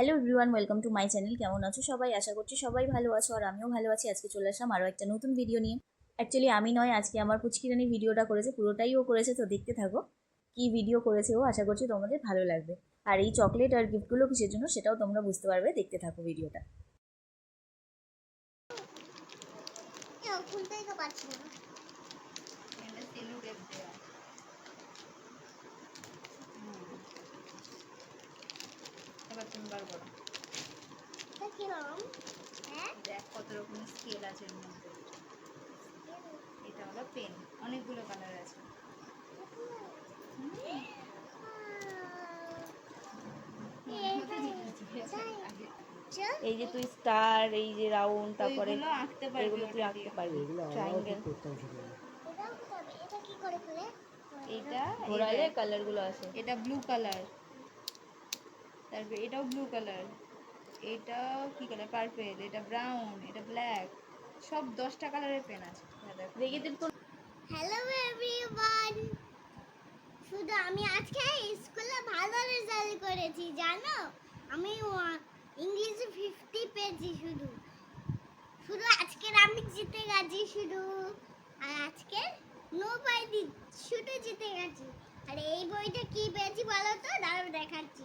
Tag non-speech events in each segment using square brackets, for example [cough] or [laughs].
Hello everyone welcome to my channel কেমন আছো সবাই? আশা করছি সবাই ভালো আছো আর আমিও ভালো আছি। আজকে চলে আসলাম আরও একটা নতুন ভিডিও নিয়ে। অ্যাকচুয়ালি আমি নয় আজকে আমার পুচকিরানি ভিডিওটা করেছে পুরোটাই ও করেছে তো দেখতে থাকো কি ভিডিও করেছে ও। আশা করছি তোমাদের ভালো লাগবে। আর এই চকলেট আর গিফটগুলো কিসের জন্য সেটাও তোমরা বুঝতে পারবে দেখতে থাকো ভিডিওটা খুলতেই তো পারছি না। এবার তুমি বার করো এটা কিরম হ্যাঁ? দেখ কত রকমের স্কেল আছে এর মধ্যে? এটা হলো পেন অনেকগুলো কালার আছে। [laughs] এই যে তুই স্টার এই যে রাউন্ড তারপরে ওইগুলো আঁকতে পারবি এগুলো তুই আঁকতে। পারবি। ট্রায়াঙ্গেল এইটা ঘোরালে কালারগুলো আছে। এটা ব্লু কালার তারপর এটাও ব্লু কালার এটা কি কালার পার্পেল এটা ব্রাউন এটা ব্ল্যাক সব দশটা কালারের পেন আছে। হ্যাঁ, হ্যালো এভরিওয়ান শুধু আমি আজকে স্কুলে ভালো রেজাল্ট করেছি জানো? আমি ওয়া- ইংলিশে ফিফটি পেয়েছি শুধু। শুধু আজকের আমি জিতে গেছি শুধু। আর আজকে নো পাইনি শুধু জিতে গেছি। আর এই বইটা কি পেয়েছি বলো তো? দাঁড়াও দেখাচ্ছি।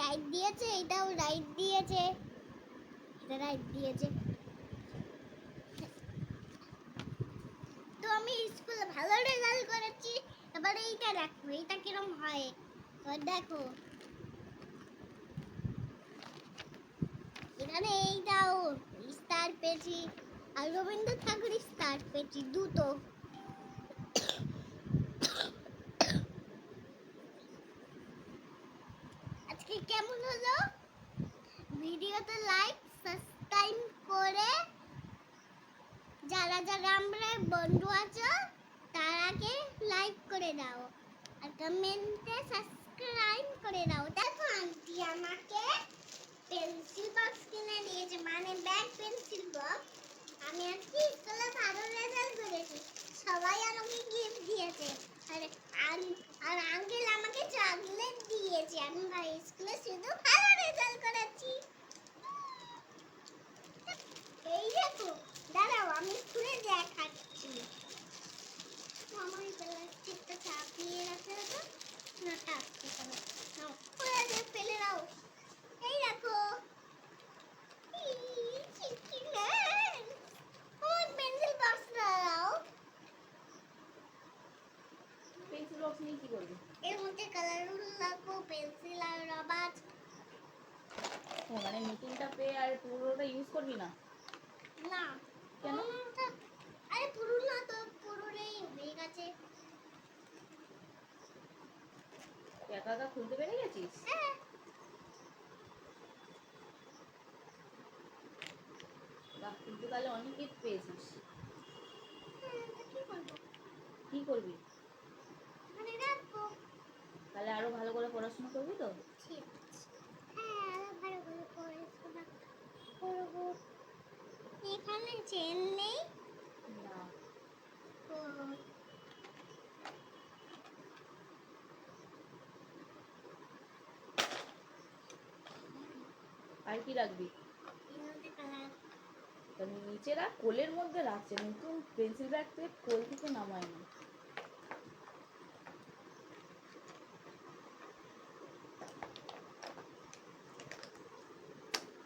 রাইট দিয়েছে, এটাও রাইট দিয়েছে। এটা রাইট দিয়েছে। তো আমি স্কুলে ভালো রেজাল্ট করেছি, এবার এইটা দেখো, এইটা কিরম হয়? দেখো। এখানে এইটাও স্টার পেয়েছি। আর রবীন্দ্র ঠাকুর স্টার পেয়েছি, দুটো আজকে কেমন হলো ভিডিওতে লাইক সাবস্ক্রাইব করে আমরা বন্ধু আছো তারাকে লাইক করে দাও আর কমেন্টে সাবস্ক্রাইব করে দাও। দেখো আন্টি আমাকে পেন্সিল বক্স কিনে দিয়েছে মানে ব্যাগ পেন্সিল বক্স আমি আজকে স্কুলে ভালো রেজাল্ট করেছি। সবাই আমাকে গিফট দিয়েছে। আর আর আঙ্কেল আমাকে চকলেট দিয়েছে। আমি ভাই স্কুলে শুধু ভালো রেজাল্ট করেছি এই দেখো দাঁড়াও আমি খুলে দেখাচ্ছি। আমার প্লাস্টিকটা চাপিয়ে রাখতে হতো না টাকতে পারো খুলে দিয়ে ফেলে দাও। এই দেখো। পেন্সিল বক্স দাও। পেন্সিল বক্স নিয়ে কি করবি? এর মধ্যে কালার লাগবো পেন্সিল আর রবার মানে নতুনটা পেয়ে আর পুরোটা ইউজ করবি না? না কেন? কোনটা? আরে পুরোনো তো পুরোটাই হয়ে গেছে তুই একা একা খুলতে পেরে গেছিস? হ্যাঁ। বাহ তুই তো অনেক গিফট পেয়েছিস। হ্যাঁ, কি করবি? মানে তাহলে আরও ভালো করে পড়াশোনা করবি তো। হ্যাঁ ভালো করে এখানে নেই না ও আর কি রাখবি? এর মধ্যে কালার তা নিচে রাখ কোলের মধ্যে রাখছে, নতুন পেন্সিল ব্যাগ থেকে কোল থেকে নামায় না।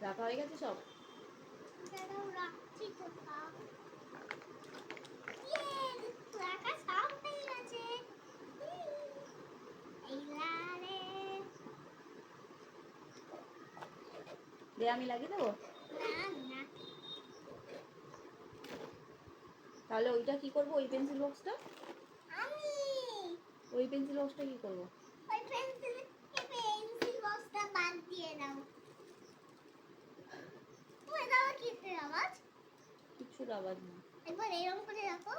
রাখা হয়ে গেছে সব? রাখছি কোথাও দে আমি লাগিয়ে দেবো? তাহলে ওইটা কি করব? ওই পেন্সিল বক্সটা আমি। ওই পেন্সিল বক্সটা কি করব? ওই কি আওয়াজ? কিছু আওয়াজ না একবার এরকম করে রাখো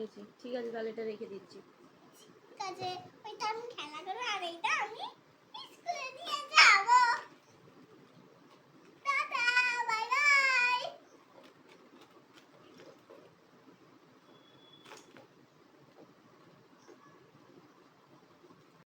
হুম ঠিক আছে, তাহলে এটা রেখে দিচ্ছি। ঠিক আছে ওইটা আমি খেলা করব, আর এইটা আমি